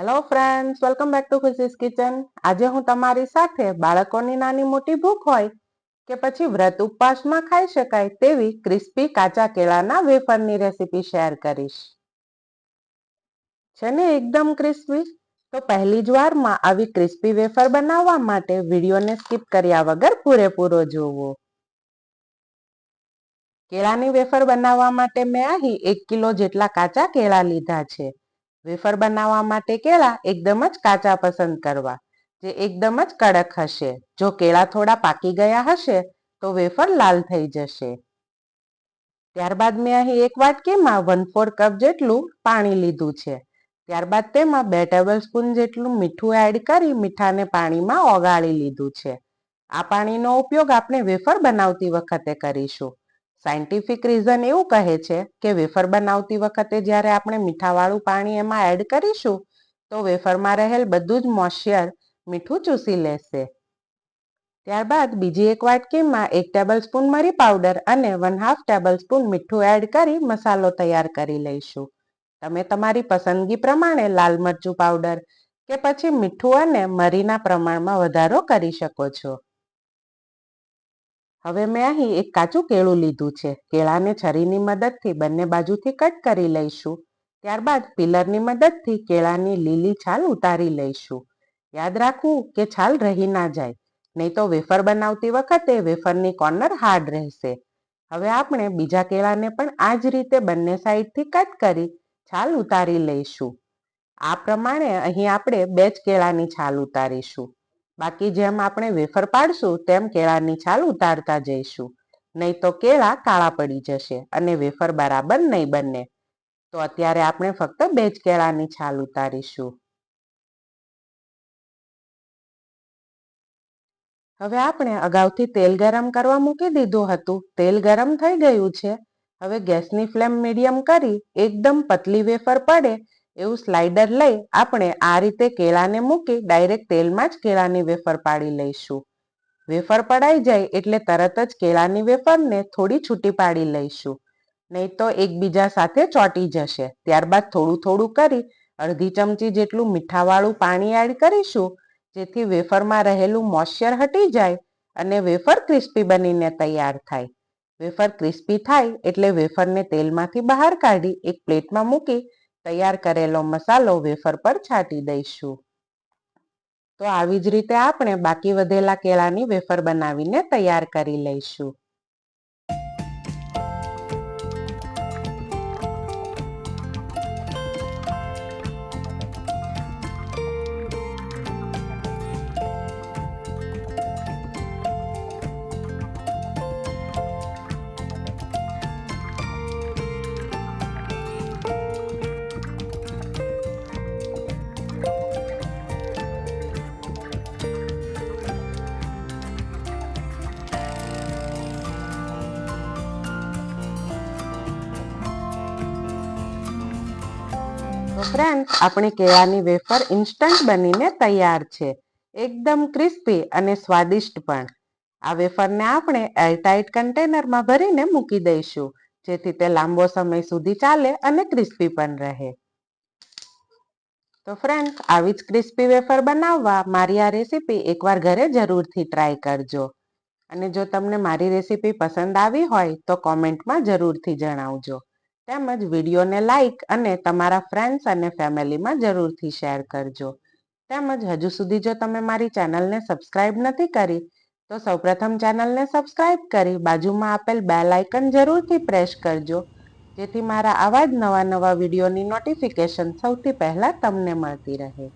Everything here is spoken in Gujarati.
Hello friends welcome back to Khushi's kitchen આજે હું તમારી સાથે બાળકોની નાની મોટી ભૂખ હોય કે પછી વ્રત ઉપવાસમાં ખાઈ શકાય તેવી ક્રિસ્પી કાચા કેળાના વેફરની રેસીપી શેર કરીશ. છે ને એકદમ ક્રિસ્પી તો પહેલી જ વારમાં આવી ક્રિસ્પી વેફર બનાવવા માટે વિડીયોને સ્કીપ કર્યા વગર પૂરેપૂરો જોવો કેળાની વેફર બનાવવા માટે મેં અહીં એક કિલો જેટલા કાચા કેળા લીધા છે. વેફર બનાવવા માટે કેળા એકદમ જ કાચા પસંદ કરવા. જે એકદમ જ કડક હશે. જો કેળા થોડા પાકી ગયા હશે, તો વેફર લાલ થઈ જશે. ત્યારબાદ મેં અહીં એક વાટકીમાં વન ફોર કપ જેટલું પાણી લીધું છે. ત્યારબાદ તેમાં બે ટેબલ સ્પૂન જેટલું મીઠું એડ કરી મીઠાને પાણીમાં ઓગાળી લીધું છે. આ પાણીનો ઉપયોગ આપણે વેફર બનાવતી વખતે કરીશું. સાયન્ટિફિક રીઝન એવું કહે છે કે વેફર બનાવતી વખતે જ્યારે આપણે મીઠાવાળું પાણી એમાં એડ કરીશું, તો વેફરમાં રહેલ બધું જ મોઇશ્ચર મીઠું ચૂસી લેશે. ત્યારબાદ બીજી એક વાટકીમાં એક ટેબલ સ્પૂન મરી પાવડર અને વન હાફ ટેબલ સ્પૂન મીઠું એડ કરી મસાલો તૈયાર કરી લઈશું. તમે તમારી પસંદગી પ્રમાણે લાલ મરચું પાવડર કે પછી મીઠું અને મરીના પ્રમાણમાં વધારો કરી શકો છો. હવે મેં અહીં એક કાચું કેળું લીધું છે. કેળાને છરીની મદદથી બંને બાજુથી કટ કરી લઈશું. ત્યારબાદ પિલરની મદદથી કેળાની લીલી છાલ ઉતારી લઈશું. યાદ રાખવું કે છાલ રહી ના જાય, નહીં તો વેફર બનાવતી વખતે વેફરની કોર્નર હાર્ડ રહેશે. હવે આપણે બીજા કેળાને પણ આ જ રીતે બંને સાઈડથી કટ કરી છાલ ઉતારી લઈશું. આ પ્રમાણે અહીં આપણે બે જ કેળાની છાલ ઉતારીશું. બાકી જેમ આપણે વેફર પાડશું, તેમ કેળાની છાલ ઉતારતા જઈશું. નહીં તો કેળા કાળા પડી જશે અને વેફર બરાબર નહીં બને. તો અત્યારે આપણે ફક્ત બે જ કેળાની છાલ ઉતારીશું. હવે આપણે અગાઉથી તેલ ગરમ કરવા મૂકી દીધું હતું. તેલ ગરમ થઈ ગયું છે. હવે ગેસની ફ્લેમ મીડિયમ કરી એકદમ પતલી વેફર પડે એવું સ્લાઇડર લઈ આપણે આ રીતે કેળાને મૂકી ડાયરેક્ટ તેલમાં જ કેળાની વેફર પાડી લઈશું. વેફર પડાઈ જાય એટલે તરત જ કેળાની વેફરને થોડી છૂટી પાડી લઈશું. નહીં તો એકબીજા સાથે ચોંટી જશે. ત્યારબાદ થોડું થોડું કરી અડધી ચમચી જેટલું મીઠાવાળું પાણી એડ કરીશું, જેથી વેફરમાં રહેલું મોઇશ્ચર હટી જાય અને વેફર ક્રિસ્પી બનીને તૈયાર થાય. વેફર ક્રિસ્પી થાય એટલે વેફરને તેલમાંથી બહાર કાઢી એક પ્લેટમાં મૂકી તૈયાર કરેલો મસાલો વેફર પર છાંટી દઈશું. તો આવી જ રીતે આપણે બાકી વધેલા કેળાની વેફર બનાવીને તૈયાર કરી લઈશું. તો ફ્રેન્ડ આપણી કેળાની વેફર ઇન્સ્ટન્ટ બનીને તૈયાર છે. એકદમ ક્રિસ્પી અને સ્વાદિષ્ટ પણ. આ વેફરને આપણે એરટાઇટ કન્ટેનરમાં ભરીને મૂકી દઈશું, જેથી તે લાંબો સમય સુધી ચાલે અને ક્રિસ્પી પણ રહે. તો ફ્રેન્ડ આવી જ ક્રિસ્પી વેફર બનાવવા મારી આ રેસીપી એકવાર ઘરે જરૂરથી ટ્રાય કરજો. અને જો તમને મારી રેસીપી પસંદ આવી હોય તો કોમેન્ટમાં જરૂરથી જણાવજો. તેમજ વિડીયોને લાઇક અને તમારા ફ્રેન્ડ્સ અને ફેમિલીમાં જરૂરથી શેર કરજો. તેમજ હજુ સુધી જો તમે મારી ચેનલને સબસ્ક્રાઇબ નથી કરી, તો સૌપ્રથમ ચેનલને સબસ્ક્રાઇબ કરી બાજુમાં આપેલ બે લાઇકન જરૂરથી પ્રેસ કરજો. જેથી મારા આવા જ નવા નવા વિડીયોની નોટિફિકેશન સૌથી પહેલાં તમને મળતી રહે.